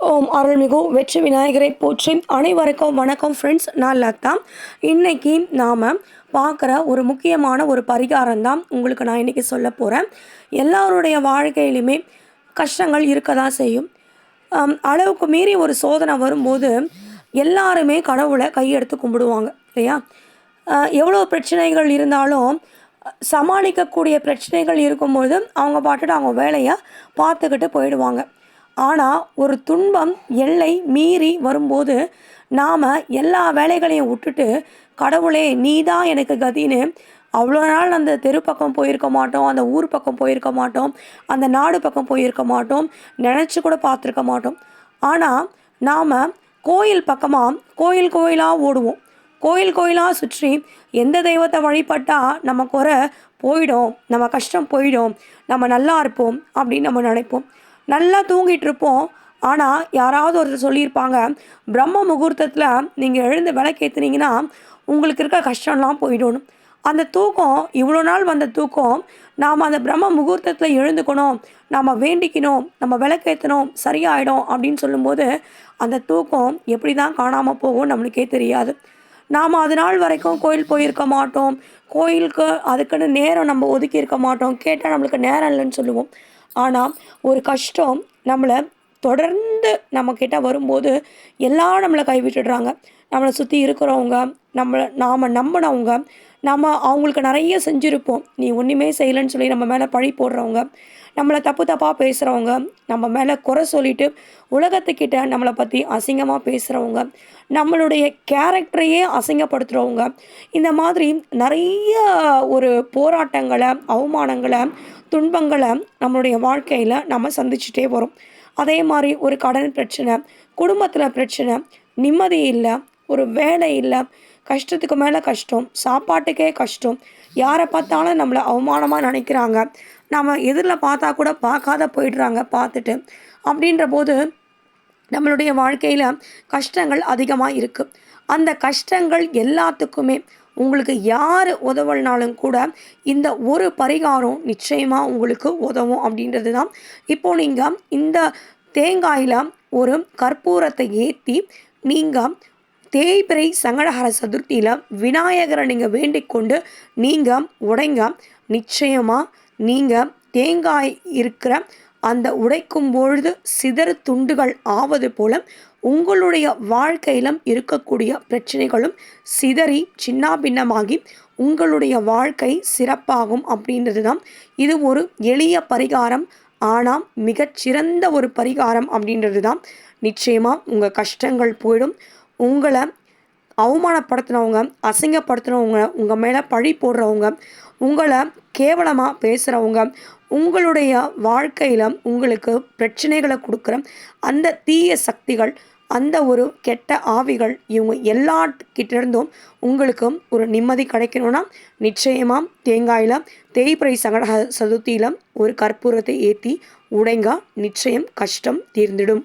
ஓம் அருள்மிகு வெற்றி விநாயகரை போற்றி அனைவருக்கும் வணக்கம் ஃப்ரெண்ட்ஸ் நான் லதா. இன்றைக்கி நாம் பார்க்குற ஒரு முக்கியமான ஒரு பரிகாரம் தான் உங்களுக்கு நான் இன்றைக்கி சொல்ல போகிறேன் எல்லாருடைய வாழ்க்கையிலுமே கஷ்டங்கள் இருக்க தான் செய்யும் அளவுக்கு மீறி ஒரு சோதனை வரும்போது எல்லாருமே கடவுளை கையெடுத்து கும்பிடுவாங்க இல்லையா? எவ்வளோ பிரச்சனைகள் இருந்தாலும் சமாளிக்கக்கூடிய பிரச்சனைகள் இருக்கும்போது அவங்க பாட்டுட்டு அவங்க வேலையை பார்த்துக்கிட்டு போயிடுவாங்க. ஆனால் ஒரு துன்பம் எல்லை மீறி வரும்போது நாம் எல்லா வேலைகளையும் விட்டுட்டு கடவுளே நீ தான் எனக்கு கதின்னு அவ்வளோ நாள் அந்த தெரு பக்கம் போயிருக்க மாட்டோம் அந்த ஊர் பக்கம் போயிருக்க மாட்டோம் அந்த நாடு பக்கம் போயிருக்க மாட்டோம் நினச்சி கூட பார்த்துருக்க மாட்டோம். ஆனால் நாம் கோயில் பக்கமாக கோயில் கோயிலாக ஓடுவோம். கோயில் கோயிலாக சுற்றி எந்த தெய்வத்தை வழிபட்டால் நம்ம குறை போயிடும் நம்ம கஷ்டம் போயிடும் நம்ம நல்லா இருப்போம் அப்படின்னு நம்ம நினைப்போம். நல்லா தூங்கிட்டு இருப்போம் ஆனால் யாராவது ஒருத்தர் சொல்லியிருப்பாங்க பிரம்ம முகூர்த்தத்தில் நீங்கள் எழுந்து விளக்கேற்றுனீங்கன்னா உங்களுக்கு இருக்க கஷ்டம்லாம் போயிடும் அந்த தூக்கம் இவ்வளோ நாள் வந்த தூக்கம் நாம் அந்த பிரம்ம முகூர்த்தத்தில் எழுந்துக்கணும் நாம் வேண்டிக்கணும் நம்ம விளக்கேற்றணும் சரியாயிடும் அப்படின்னு சொல்லும்போது அந்த தூக்கம் எப்படி தான் காணாமல் போகும் நம்மளுக்கே தெரியாது. நாம் அது நாள் வரைக்கும் கோயில் போயிருக்க மாட்டோம். கோயிலுக்கு அதுக்குன்னு நேரம் நம்ம ஒதுக்கி இருக்க மாட்டோம். கேட்டால் நம்மளுக்கு நேரம் இல்லைன்னு சொல்லுவோம். ஆனால் ஒரு கஷ்டம் நம்மளை தொடர்ந்து நம்மக்கிட்ட வரும்போது எல்லாம் நம்மளை கைவிட்டுடுறாங்க. நம்மளை சுற்றி இருக்கிறவங்க நம்மளை நாம் நம்பினவங்க நம்ம அவங்களுக்கு நிறைய செஞ்சுருப்போம். நீ ஒன்றுமே செய்யலைன்னு சொல்லி நம்ம மேலே பழி போடுறவங்க நம்மளை தப்பு தப்பாக பேசுகிறவங்க நம்ம மேலே குறை சொல்லிட்டு உலகத்துக்கிட்ட நம்மளை பற்றி அசிங்கமாக பேசுகிறவங்க நம்மளுடைய கேரக்டரையே அசிங்கப்படுத்துகிறவங்க இந்த மாதிரி நிறைய ஒரு போராட்டங்களை அவமானங்களை துன்பங்களை நம்மளுடைய வாழ்க்கையில் நம்ம சந்திச்சுட்டே வரோம். அதே மாதிரி ஒரு கடன் பிரச்சனை குடும்பத்தில் பிரச்சனை நிம்மதி இல்லை ஒரு வேலை இல்லை கஷ்டத்துக்கு மேலே கஷ்டம் சாப்பாட்டுக்கே கஷ்டம். யாரை பார்த்தாலும் நம்மளை அவமானமாக நினைக்கிறாங்க. நம்ம எதிரில் பார்த்தா கூட பார்க்காத போயிடுறாங்க பார்த்துட்டு. அப்படின்ற போது நம்மளுடைய வாழ்க்கையில் கஷ்டங்கள் அதிகமாக இருக்குது அந்த கஷ்டங்கள் எல்லாத்துக்குமே உங்களுக்கு யார் உதவலனாலும் கூட இந்த ஒரு பரிகாரம் நிச்சயமாக உங்களுக்கு உதவும் அப்படின்றது தான் இப்போது நீங்கள் இந்த தேங்காயில் ஒரு கற்பூரத்தை ஏற்றி நீங்கள் தேய்பிறை சங்கடஹர சதுர்த்தியில் விநாயகரை நீங்கள் வேண்டிக் கொண்டு நீங்கள் உடைங்க. நிச்சயமாக நீங்கள் தேங்காய் இருக்கிற அந்த உடைக்கும் பொழுது சிதறு துண்டுகள் ஆவது போல உங்களுடைய வாழ்க்கையிலும் இருக்கக்கூடிய பிரச்சனைகளும் சிதறி சின்ன பின்னமாகி உங்களுடைய வாழ்க்கை சிறப்பாகும் அப்படின்றது தான் இது ஒரு எளிய பரிகாரம். ஆனால் மிகச்சிறந்த ஒரு பரிகாரம் அப்படின்றது தான் நிச்சயமாக உங்கள் கஷ்டங்கள் போயிடும். உங்களை அவமானப்படுத்தினவங்க அசிங்கப்படுத்தினவங்க உங்கள் மேலே பழி போடுறவங்க உங்களை கேவலமாக பேசுகிறவங்க உங்களுடைய வாழ்க்கையில் உங்களுக்கு பிரச்சனைகளை கொடுக்குற அந்த தீய சக்திகள் அந்த ஒரு கெட்ட ஆவிகள் இவங்க எல்லாக்கிட்டேருந்தும் உங்களுக்கு ஒரு நிம்மதி கிடைக்கணும்னா நிச்சயமாக தேங்காயில் தேய்பிரை சங்கட சதுர்த்தியில் ஒரு கற்பூரத்தை ஏற்றி உடைங்க. நிச்சயம் கஷ்டம் தீர்ந்திடும்.